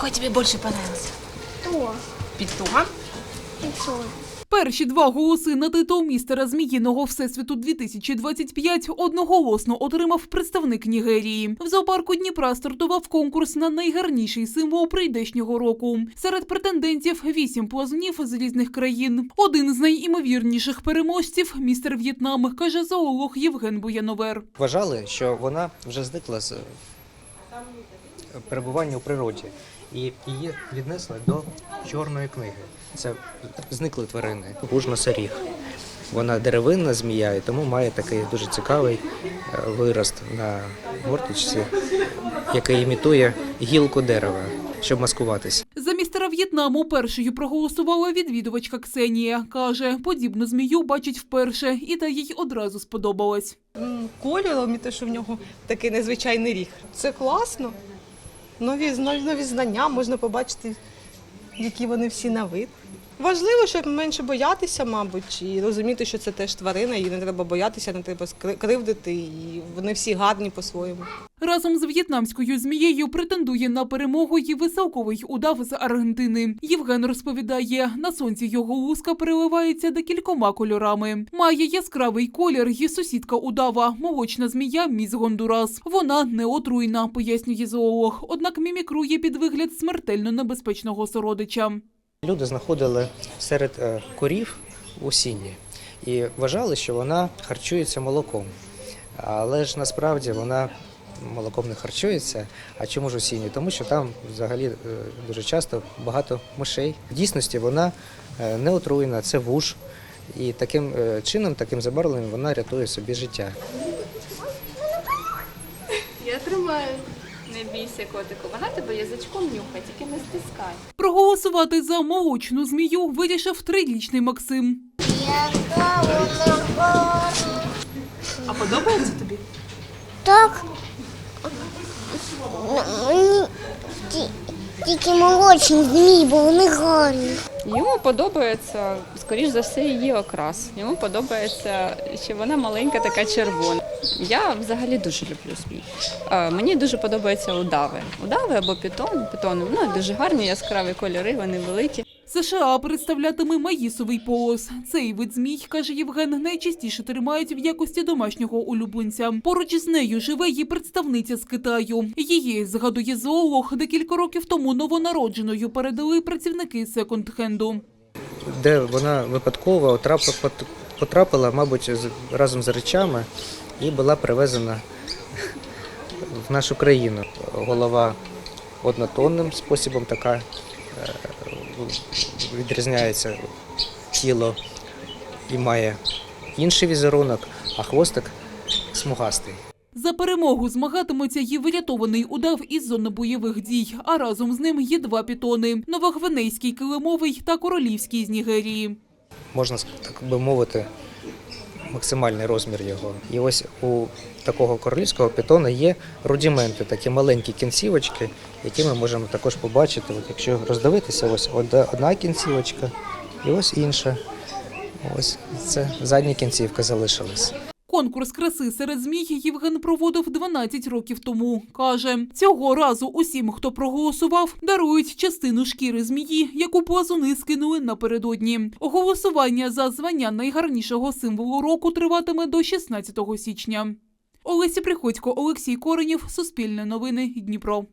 Какой тебе больше понравился? То, Питон? піцон. Перші два голоси на титул містера Зміїного Всесвіту 2025 одноголосно отримав представник Нігерії. В зоопарку Дніпра стартував конкурс на найгарніший символ прийдешнього року. Серед претендентів вісім плазунів з різних країн. Один з найімовірніших переможців містер В'єтнам, каже зоолог Євген Буяновер. Вважали, що вона вже зникла з е, перебування у природі, і її віднесли до чорної книги. Це зникли тварини. Гужносоріг. Вона деревинна змія, і тому має такий дуже цікавий е, вирост на мортичці, який імітує гілку дерева, щоб маскуватися. За містера В'єтнаму першою проголосувала відвідувачка Ксенія. Каже, подібну змію бачить вперше, і та їй одразу сподобалось. м, кольором і те, що в нього такий незвичайний ріг. Це класно. Нові, нові знання можна побачити, які вони всі на вид. Важливо, щоб менше боятися, мабуть, і розуміти, що це теж тварина, її не треба боятися, не треба кривдити, і вони всі гарні по-своєму. Разом з в'єтнамською змією претендує на перемогу і веселковий удав з Аргентини. Євген розповідає, на сонці його луска переливається декількома кольорами. Має яскравий колір і сусідка удава, молочна змія міс Гондурас. Вона не отруйна, пояснює зоолог, однак мімікрує під вигляд смертельно небезпечного сородича. Люди знаходили серед е, корів у сіні і вважали, що вона харчується молоком. Але ж насправді вона молоком не харчується. А чому ж у сіні? Тому що там взагалі е, дуже часто багато мишей. В дійсності вона е, не отруєна, це вуж. І таким е, чином, таким забарвленням вона рятує собі життя. Я тримаю. Не бійся, котику. Вона тебе язичком нюхає, тільки не стискай. Проголосувати за молочну змію вирішив трирічний Максим. Яка вона. А подобається тобі? Так. Мені тільки молочні змії, бо вони гарні. Йому подобається, скоріш за все, її окрас. Йому подобається, що вона маленька, така червона. Я взагалі дуже люблю змій. Е, Мені дуже подобаються удави. Удави або пітон. Пітони ну, дуже гарні, яскраві кольори, вони великі. США представлятиме маїсовий полос. Цей вид змій, каже Євген, найчастіше тримають в якості домашнього улюбленця. Поруч із нею живе її представниця з Китаю. Її, згадує зоолог, декілька років тому новонародженою передали працівники секонд-хенду. де вона випадково отрап- потрапила, мабуть, разом з речами і була привезена в нашу країну. Голова однотонним способом така е, відрізняється тіло і має інший візерунок, а хвостик смугастий. За перемогу змагатимуться її врятований удав із зони бойових дій, а разом з ним є два пітони – новогвинейський килимовий та королівський з Нігерії. можна так би мовити, максимальний розмір його. І ось у такого королівського питона є рудіменти, такі маленькі кінцівочки, які ми можемо також побачити. От якщо роздивитися, ось одна кінцівочка і ось інша. Ось це задня кінцівка залишилась. Конкурс краси серед змій Євген проводив 12 років тому. Каже, цього разу усім, хто проголосував, дарують частину шкіри змії, яку плазуни скинули напередодні. Голосування за звання найгарнішого символу року триватиме до 16 січня. Олеся Приходько, Олексій Коренєв, Суспільне новини, Дніпро.